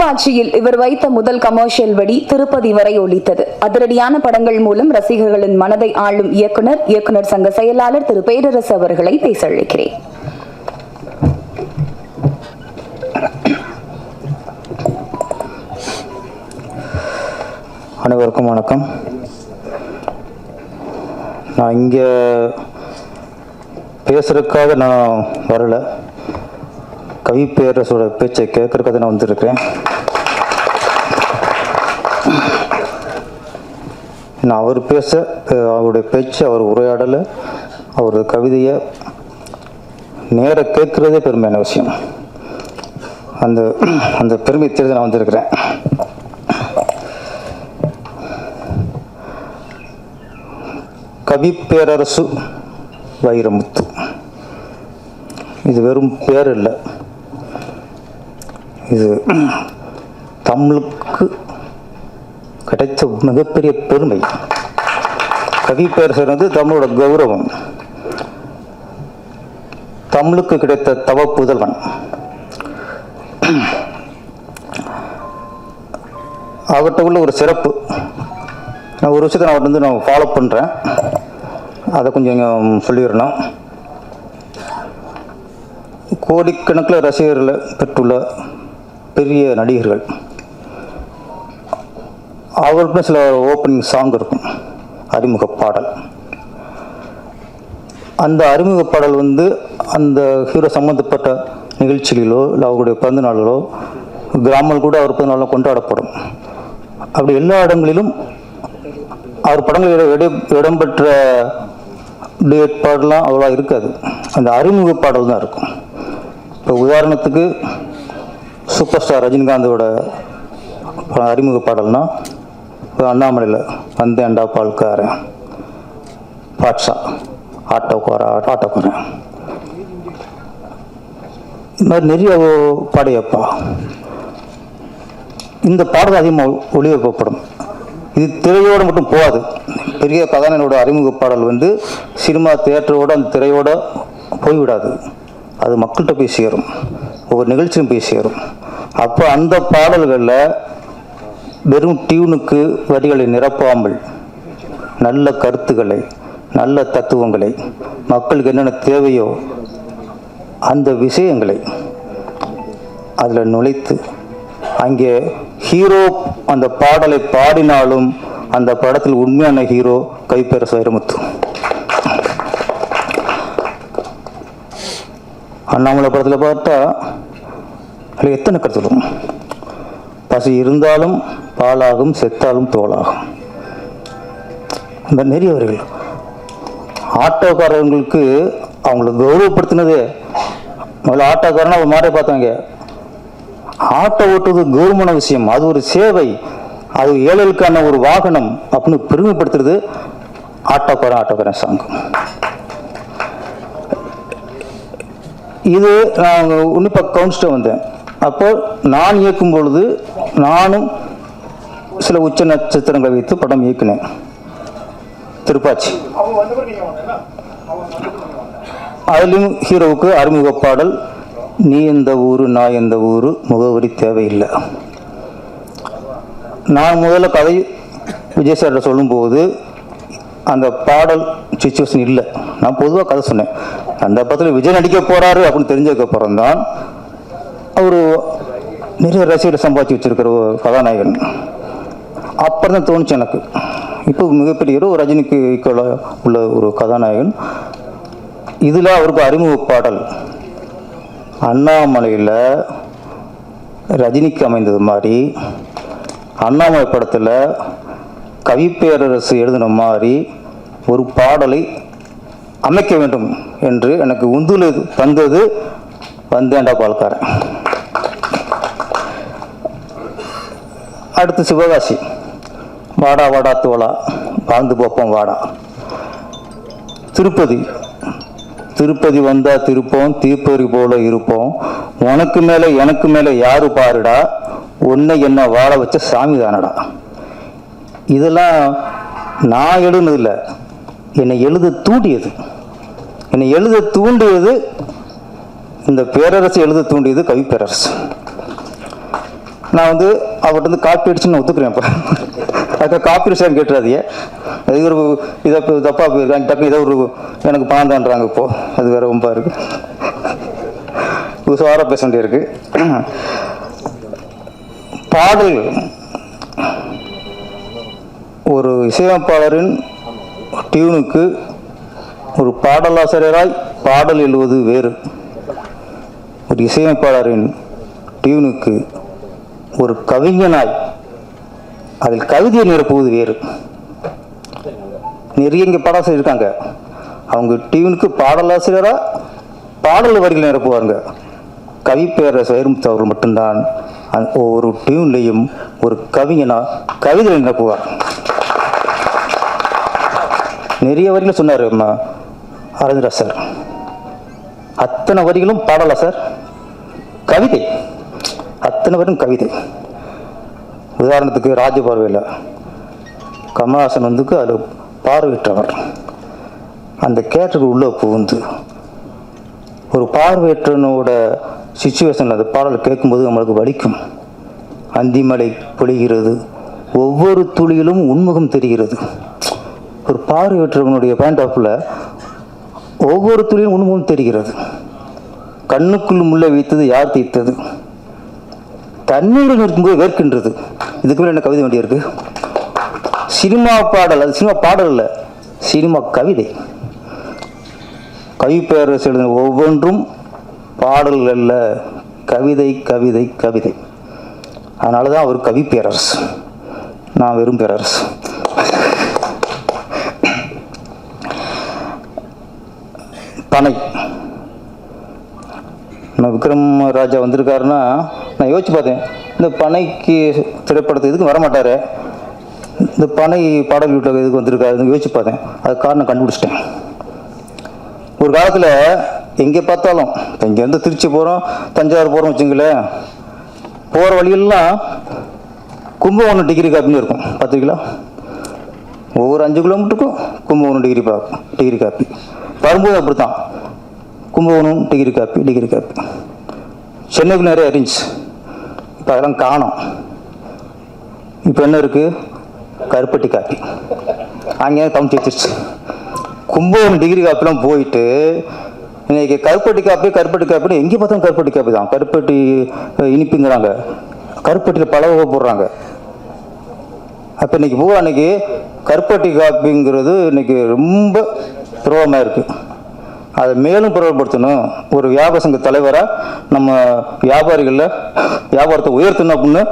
தொலைக்காட்சியில் இவர் வைத்த முதல் கமர்ஷியல் வெடி திருப்பதி வரை ஒலித்தது. அதிரடியான படங்கள் மூலம் ரசிகர்களின் மனதை ஆளும் இயக்குனர் இயக்குனர் சங்க செயலாளர் திரு. பேரரசு அவர்களை பேச அழைக்கிறேன் அனைவருக்கும் வணக்கம். நான் இங்கே பேசுறதுக்காக நான் வரலை. கவி பேரரசோட பேச்சை கேட்கறதுக்காக நான் வந்திருக்கிறேன். நான் அவர் பேச அவருடைய பேச்சு அவர் உரையாடலை அவர் கவிதையை நேர கேட்குறதே பெருமையான விஷயம். அந்த அந்த பெருமை தேர்தல் நான் வந்திருக்கிறேன். கவி பேரரசு வைரமுத்து. இது வெறும் பேர் இல்லை. இது தமிழுக்கு கிடைத்த மிகப்பெரிய பெருமை. கவி பேரரசர் வந்து தமிழோட கௌரவம். தமிழுக்கு கிடைத்த தவ புதல்வன். அவர்கிட்ட உள்ள ஒரு சிறப்பு. நான் ஒரு விஷயத்தை நான் அவர்கிட்ட வந்து நான் ஃபாலோ பண்ணுறேன் அதை கொஞ்சம் சொல்லிடணும். கோடிக்கணக்கில் ரசிகர்களை பெற்றுள்ள பெரிய நடிகர்கள். அவர்களுக்கும் சில ஓப்பனிங் சாங் இருக்கும். அறிமுக பாடல். அந்த அறிமுக பாடல் வந்து அந்த ஹீரோ சம்மந்தப்பட்ட நிகழ்ச்சிகளிலோ இல்லை அவருடைய பிறந்த நாளிலோ கிராமல் கூட அவர் பிறந்த நாளில் கொண்டாடப்படும். அப்படி எல்லா இடங்களிலும் அவர் படங்களில் இடம் இடம்பெற்ற டேட் பாடலாம் அவ்வளோ இருக்காது. அந்த அறிமுக பாடல் தான் இருக்கும். இப்போ உதாரணத்துக்கு சூப்பர் ஸ்டார் ரஜினிகாந்தோட அறிமுக பாடல்னா அண்ணாமலையில் வந்தேன்டா பால்காரன் பாட்ஷா ஆட்டோக்கார ஆட்டோக்காரன் இந்த மாதிரி நிறைய பாடையப்பா. இந்த பாடல் அதிகமாக ஒளிபரப்பப்படும். இது திரையோடு மட்டும் போகாது. பெரிய கதாநாயகனோட அறிமுக பாடல் வந்து சினிமா தியேட்டரோட அந்த திரையோட போய்விடாது. அது மக்கள்கிட்ட போய் சேரும். ஒவ்வொரு நிகழ்ச்சியும் போய் சேரும். அப்போ அந்த பாடல்களில் வெறும் டியூனுக்கு வரிகளை நிரப்பாமல் நல்ல கருத்துக்களை நல்ல தத்துவங்களை மக்களுக்கு என்னென்ன தேவையோ அந்த விஷயங்களை அதில் நுழைத்து அங்கே ஹீரோ அந்த பாடலை பாடினாலும் அந்த படத்தில் உண்மையான ஹீரோ கைப்பேரசு சைரமுத்து அண்ணாமலை படத்தில் பார்த்தா அதில் எத்தனை கருத்துடும் பசி இருந்தாலும் பாலாகும் செத்தாலும் தோலாகும். இந்த நெறியவர்கள் ஆட்டோக்காரங்களுக்கு அவங்களை கௌரவப்படுத்தினதே. முதல்ல ஆட்டோக்காரனா ஒரு மாதிரி பார்த்தாங்க. ஆட்டோ ஓட்டுறது கௌரவமான விஷயம். அது ஒரு சேவை. அது ஏழைகளுக்கான ஒரு வாகனம் அப்படின்னு பெருமைப்படுத்துறது ஆட்டோக்காரன் ஆட்டோக்காரன் சாங் இது நான் உன்னிப்பாக கவுன்ஸ்ட்டு வந்தேன். அப்போ நான் இயக்கும் பொழுது நானும் சில உச்ச நட்சத்திரங்களை வைத்து படம் இயக்கினேன். திருப்பாச்சி. அதுலேயும் ஹீரோவுக்கு அறிமுக பாடல் நீ எந்த ஊர் நான் எந்த ஊர் முகவரி தேவையில்லை. நான் முதல்ல கதை விஜய் சார்கிட்ட சொல்லும்போது அந்த பாடல் சுச்சுவேஷன் இல்லை. நான் பொதுவாக கதை சொன்னேன். அந்த படத்தில் விஜய் நடிக்க போகிறாரு அப்படின்னு தெரிஞ்சதுக்கப்புறம் தான் அவர் நிறைய ரசிகரை சம்பாதிச்சு வச்சிருக்கிற ஒரு கதாநாயகன். அப்புறம் தான் தோணுச்சு எனக்கு. இப்போ மிகப்பெரிய ஒரு ரஜினிக்கு equal-ஆ உள்ள ஒரு கதாநாயகன். இதில் அவருக்கு அறிமுக பாடல் அண்ணாமலையில் ரஜினிக்கு அமைந்தது மாதிரி அண்ணாமலை படத்தில் கவிப்பேரரசு எழுதின மாதிரி ஒரு பாடலை அமைக்க வேண்டும் என்று எனக்கு உந்துல தந்தது வந்தேண்டா பால்காரன். அடுத்து சிவகாசி. வாடா வாடா தோளா வாழ்ந்து போப்போம் வாடா. திருப்பதி. திருப்பதி வந்தா திருப்போம் தீப்பறி போல இருப்போம். உனக்கு மேலே எனக்கு மேலே யாரு பாருடா? உன்னை என்ன வாழ வச்ச சாமி தானடா இதெல்லாம் நான் எழுதுனதில்லை. என்னை எழுத தூண்டியது. என்னை எழுத தூண்டியது இந்த பேரரசு எழுத தூண்டியது கவி பேரரசு நான் வந்து அவர்கிட்ட வந்து காப்பி அடிச்சுன்னு ஒத்துக்கிறேன் இப்போ அதுக்காக காப்பி அடிச்சு கேட்டுறாதீங்க. அது ஒரு இதை தப்பாக போயிருக்காங்க டக்குனு ஏதோ ஒரு எனக்கு பணம் தான்றாங்க இப்போ. அது வேற ரொம்ப இருக்கு. உஷாராக பேச வேண்டியிருக்கு. பாடல். ஒரு இசையமைப்பாளரின் டியூனுக்கு ஒரு பாடலாசிரியராய் பாடல் எழுவது வேறு. ஒரு இசையமைப்பாளரின் டியூனுக்கு ஒரு கவிஞனாய் அதில் கவிதையை நிரப்புவது வேறு. நிறைய இங்கே பாடாசிரியர் இருக்காங்க அவங்க டியூனுக்கு பாடலாசிரியராக பாடல் வரிகள் நிரப்புவாங்க கவி பேரரசு வைரமுத்து அவர்கள் மட்டும்தான் ஒவ்வொரு டியூன்லேயும் ஒரு கவிஞனா கவிதை நிரப்புவார். நிறைய வரிகளை சொன்னார் அரவிந்தரா சார். அத்தனை வரிகளும் பாடலா சார்? கவிதை. அத்தனை பேரும் கவிதை. உதாரணத்துக்கு ராஜபார்வையில் கமலஹாசன் வந்துக்கு அதில் பார்வையற்றவர். அந்த கேரக்டருக்கு உள்ளே புகுந்து ஒரு பார்வையற்றனோட சுச்சுவேஷன் அந்த பாடலை கேட்கும்போது நம்மளுக்கு வலிக்கும். அந்திமலை பொழிகிறது ஒவ்வொரு துளியிலும் உண்முகம் தெரிகிறது. ஒரு பார்வையற்றவனுடைய பாயிண்ட் ஆஃப்ல ஒவ்வொரு துளியும் உண்முகம் தெரிகிறது. கண்ணுக்குள் முள்ளை வைத்தது யார் தீர்த்தது தண்ணீரில் இருக்கும்போது வேர்க்கின்றது. இதுக்கு மேலே என்ன கவிதை வேண்டியிருக்கு சினிமா பாடல் அது சினிமா பாடல் இல்லை சினிமா கவிதை. கவி பேரரசு எழுதின ஒவ்வொன்றும் பாடல்கள் அல்ல கவிதை கவிதை கவிதை. அதனால தான் அவர் கவி பேரரசு. நான் வெறும் பேரரசு. பனை. நம்ம விக்ரம் ராஜா வந்திருக்காருன்னா நான் யோசிச்சு பார்த்தேன். இந்த பனைக்கு திரைப்படத்துக்கு எதுக்கும் வரமாட்டார். இந்த பனை பாடல் வீட்டில் எதுக்கு வந்திருக்காருன்னு யோசிச்சு பார்த்தேன். அது காரணம் கண்டுபிடிச்சிட்டேன். ஒரு காலத்தில் எங்கே பார்த்தாலும் இப்போ இங்கேருந்து திருச்சி போகிறோம் தஞ்சாவூர் போகிறோம் வச்சுங்களேன் போகிற வழியெல்லாம் கும்பகோணம் டிகிரி காப்பின்னு இருக்கும். பார்த்துருக்கீங்களா? ஒவ்வொரு அஞ்சு கிலோமீட்டருக்கும் கும்பகோணம் டிகிரி பா டிகிரி காப்பி வரும்போது அப்படி தான் Kumbakonam degree coffee degree coffee சென்னைக்கு நிறைய இருந்துச்சு இப்போ அதெல்லாம் காணோம். இப்போ என்ன இருக்குது கருப்பட்டி காப்பி அங்கே கமிச்சு வச்சிருச்சு. கும்பகோணம் டிகிரி காப்பிலாம் போயிட்டு இன்னைக்கு கருப்பட்டி காப்பி கருப்பட்டி காப்பின்னு எங்கே பார்த்தாலும் கருப்பட்டி காப்பி தான். கருப்பட்டி இனிப்புங்கிறாங்க. கருப்பட்டியில் பல வகை போடுறாங்க. அப்போ இன்னைக்கு பூரா அன்னைக்கு கருப்பட்டி காப்பிங்கிறது இன்னைக்கு ரொம்ப துரோகமாக இருக்குது அதை மேலும் பிரபலப்படுத்தணும். ஒரு வியாபார சங்க தலைவராக நம்ம வியாபாரிகளில் வியாபாரத்தை உயர்த்தணும் அப்படின்னு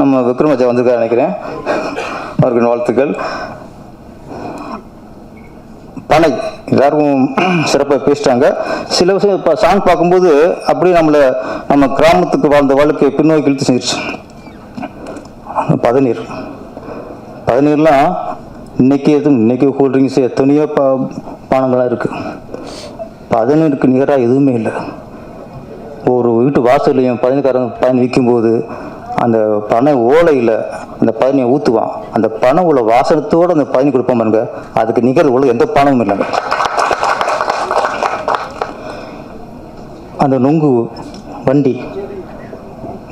நம்ம விக்ரமஜா வந்திருக்காரு நினைக்கிறேன். அவருக்கு வாழ்த்துக்கள். பனை. எல்லாரும் சிறப்பாக பேசிட்டாங்க. சில விஷயம் இப்போ சாங் பார்க்கும்போது அப்படியே நம்மளை நம்ம கிராமத்துக்கு வாழ்ந்த வாழ்க்கையை பின்னோக்கி இழுத்து செஞ்சிருச்சு. பதநீர். பதநீர்லாம் இன்னைக்கு எதுவும் இன்னைக்கு கூல்ட்ரிங்க்ஸ் எத்தனையோ பா பானங்களாக இருக்குது பதநீருக்கு நிகராக எதுவுமே இல்லை. ஒரு வீட்டு வாசல்லையும் பதினக்காரங்க பயன் விற்கும்போது அந்த பனை ஓலையில் அந்த பதினியை ஊற்றுவான் அந்த பனை உள்ள வாசனத்தோடு அந்த பதினி கொடுப்போம் பாருங்க. அதுக்கு நிகர் உள்ள எந்த பணமும் இல்லைங்க அந்த நுங்கு வண்டி.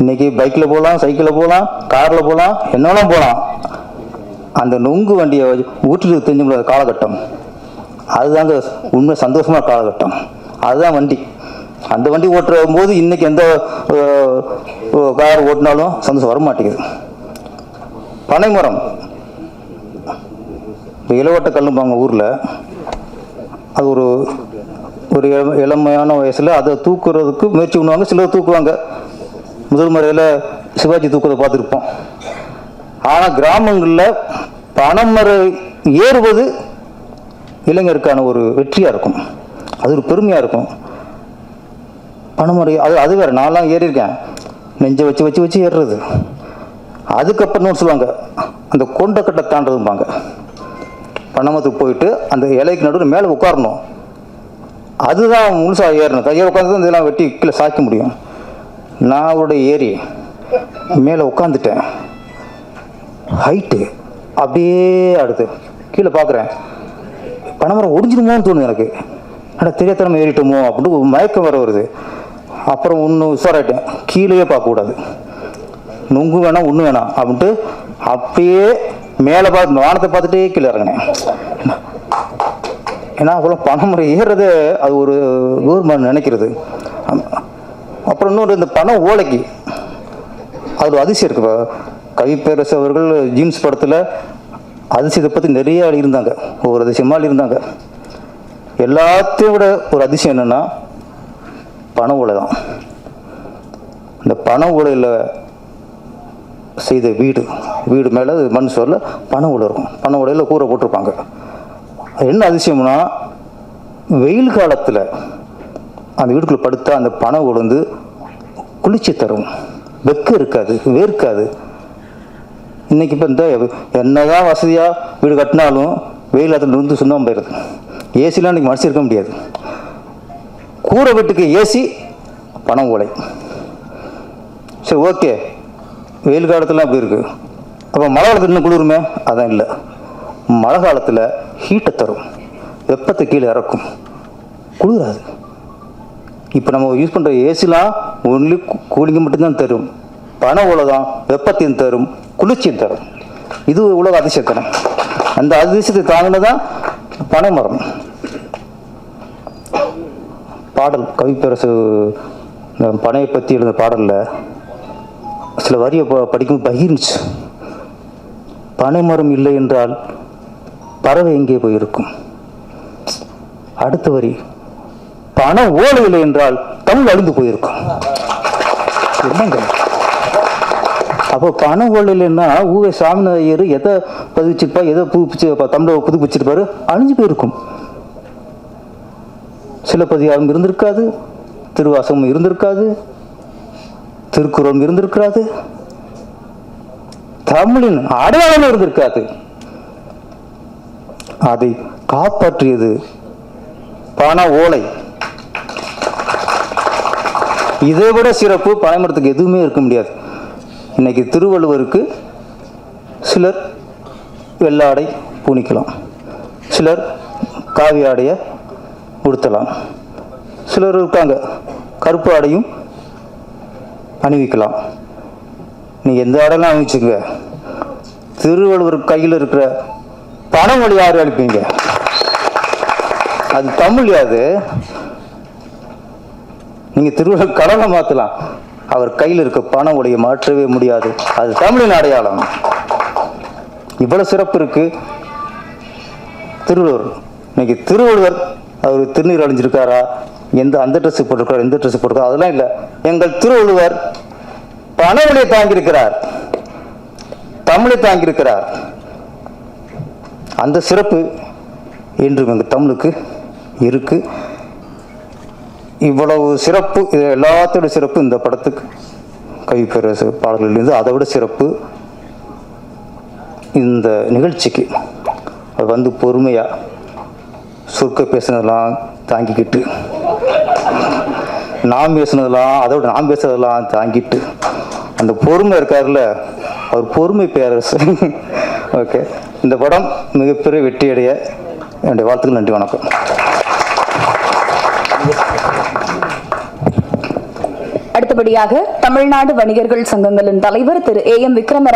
இன்னைக்கு பைக்கில் போகலாம் சைக்கிளில் போகலாம் காரில் போகலாம் என்னெல்லாம் போகலாம். அந்த நுங்கு வண்டியை ஊற்றிட்டு தெரிஞ்ச முடியாத காலகட்டம். அதுதாங்க உண்மை சந்தோஷமான காலகட்டம். அதுதான் வண்டி. அந்த வண்டி ஓட்டுற போது இன்னைக்கு எந்த கார் ஓட்டினாலும் சந்தோஷம் வர மாட்டேங்குது பனைமரம். இப்போ இளவட்ட கல்லும்பாங்க ஊரில். அது ஒரு ஒரு இளமையான வயசில் அதை தூக்குறதுக்கு முயற்சி பண்ணுவாங்க சிலர் தூக்குவாங்க. முதல் முறையில் சிவாஜி தூக்குறதை பார்த்துருப்போம். ஆனால் கிராமங்களில் பனைமரம் ஏறுவது இளைஞருக்கான ஒரு வெற்றியாக இருக்கும். அது ஒரு பெருமையாக இருக்கும். பணமுறை அது அது வேறு நான்லாம் ஏறியிருக்கேன். நெஞ்சை வச்சு வச்சு வச்சு ஏறுறது. அதுக்கப்புறம் சொல்லுவாங்க. அந்த கொண்டக்கட்டை தாண்டதும்பாங்க. பணமத்துக்கு போயிட்டு அந்த இலைக்கு நடுவில் மேலே உட்காரணும். அதுதான் முழுசாக ஏறணும். கையை உட்காந்து இதெல்லாம் வெட்டி கீழே சாய்க்க முடியும். நான் அவருடைய ஏறி மேலே உட்காந்துட்டேன் ஹைட்டு அப்படியே அடுத்து கீழே பார்க்குறேன். பனைமரம் ஒடிஞ்சிருமோன்னு தோணுது எனக்கு. ஆனால் தெரியாதனமா ஏறிட்டோமோ அப்படின்னு ஒரு மயக்கம் வர வருது. அப்புறம் ஒன்று உஷாராயிட்டேன் கீழேயே பார்க்கக்கூடாது நுங்கு வேணாம் ஒன்று வேணாம் அப்படின்ட்டு அப்படியே மேலே பார்த்து வானத்தை பார்த்துட்டே கீழே இறங்கினேன். ஏன்னா அவ்வளோ பணமுறை ஏறுறது அது ஒரு கவர்மெண்ட் நினைக்கிறது. அப்புறம் இன்னொரு இந்த பணம் ஓலைக்கு. அது அதிசயம் இருக்கு. இப்போ கவிப்பேரசு அவர்கள் ஜீன்ஸ் படத்தில் அதிசயத்தை பற்றி நிறைய இருந்தாங்க. ஒவ்வொரு அதிசயமாக இருந்தாங்க. எல்லாத்தையும் விட ஒரு அதிசயம் என்னென்னா பண ஓலை தான். இந்த பண ஓலையில் செய்த வீடு வீடு மேலே மண் சோரில் பண ஓலை இருக்கும். பண ஓலையில் கூரை போட்டிருப்பாங்க. அது என்ன அதிசயம்னா வெயில் காலத்தில் அந்த வீட்டுக்குள்ளே படுத்தா அந்த பண ஓலை குளிர்ச்சி தரும். வெக்க இருக்காது வேர்க்காது. இன்னைக்கு இப்போ இந்த என்னதான் வசதியாக வீடு கட்டினாலும் வெயில் காலத்தில் வந்து சுண்ணாமல் போயிடுது ஏசிலாம் இன்றைக்கி மனசு இருக்க முடியாது. கூரை வீட்டுக்கு ஏசி பணம் ஓலை. சரி ஓகே வெயில் காலத்தில் அப்படி இருக்குது அப்போ மழை காலத்தில் இன்னும் குளிருமே? அதான் இல்லை. மழை காலத்தில் ஹீட்டை தரும். வெப்பத்தை கீழே இறக்கும். குளிராது. இப்போ நம்ம யூஸ் பண்ணுற ஏசிலாம் ஒன்லி கூலிங்க மட்டும்தான் தரும். பண ஓலை தான் வெப்பத்தையும் தரும். குளிர்ச்சியும் தரும் இது உலக அதிசயத்தனம் அந்த அதிசயத்தை தாங்கினதான் பனைமரம். பாடல் கவிப்பேரசு பனையை பற்றி எழுந்த பாடலில் சில வரியை படிக்கும் பகிர்ந்துச்சு. பனைமரம் இல்லை என்றால் பறவை எங்கே போயிருக்கும்? அடுத்த வரி பணம் ஓலை இல்லை என்றால் தமிழ் அழிந்து போயிருக்கும். என்னங்க அப்போ பணம் ஓலை இல்லைன்னா ஊவே சாமிநாதையர் எதை பதிவிச்சிருப்பா எதை புதுப்பிச்சு தமிழை புதுப்பிச்சிருப்பாரு அழிஞ்சு போயிருக்கும். சிலப்பதிகாரம் இருந்திருக்காது திருவாசகம் இருந்திருக்காது திருக்குறளும் இருந்திருக்காது தமிழின் அடையாளம் இருந்திருக்காது. அதை காப்பாற்றியது பண ஓலை. இதை விட சிறப்பு பனைமரத்துக்கு எதுவுமே இருக்க முடியாது. இன்னைக்கு திருவள்ளுவருக்கு சிலர் வெள்ளாடை பூணிக்கலாம். சிலர் காவி ஆடையை உடுத்தலாம். சிலர் இருக்காங்க கருப்பு ஆடையும் அணிவிக்கலாம். நீங்கள் எந்த ஆடைலாம் அணிவிச்சுங்க திருவள்ளுவர் கையில் இருக்கிற பணம் வழி யார் அளிப்பீங்க அது தமிழ் யாது? நீங்கள் திருவள்ளுவர் கடலை மாற்றலாம் அவர் கையில் இருக்க பண உடைய மாற்றவே முடியாது. அது தமிழின் அடையாளம். இவ்வளவு சிறப்பு இருக்கு. திருவள்ளுவர் இன்னைக்கு திருவள்ளுவர் அவர் திருநீர் அழிஞ்சிருக்காரா? எந்த அந்த ட்ரெஸ் போட்டிருக்காரு? எந்த ட்ரெஸ் போட்டிருக்காரு? அதெல்லாம் இல்லை. எங்கள் திருவள்ளுவர் பண ஒளியை தாங்கியிருக்கிறார். தமிழை தாங்கியிருக்கிறார். அந்த சிறப்பு இன்று எங்கள் தமிழுக்கு இருக்கு. இவ்வளவு சிறப்பு இது எல்லாத்தோட சிறப்பு இந்த படத்துக்கு. கவிப்பேரசு பாடல்களிலிருந்து அதை விட சிறப்பு இந்த நிகழ்ச்சிக்கு. அது வந்து பொறுமையாக சுருக்க பேசுனதெல்லாம் தாங்கிக்கிட்டு நான் பேசுனதெல்லாம் அதோட நான் பேசுனதெல்லாம் தாங்கிட்டு. அந்த பொறுமை இருக்காருல்ல அவர் பொறுமை பேரரசு. ஓகே இந்த படம் மிகப்பெரிய வெற்றியடைய என்னுடைய வாழ்த்துக்கள் நன்றி வணக்கம். அடுத்தபடியாக தமிழ்நாடு வணிகர்கள் சங்கங்களின் தலைவர் திரு ஏ எம் விக்ரம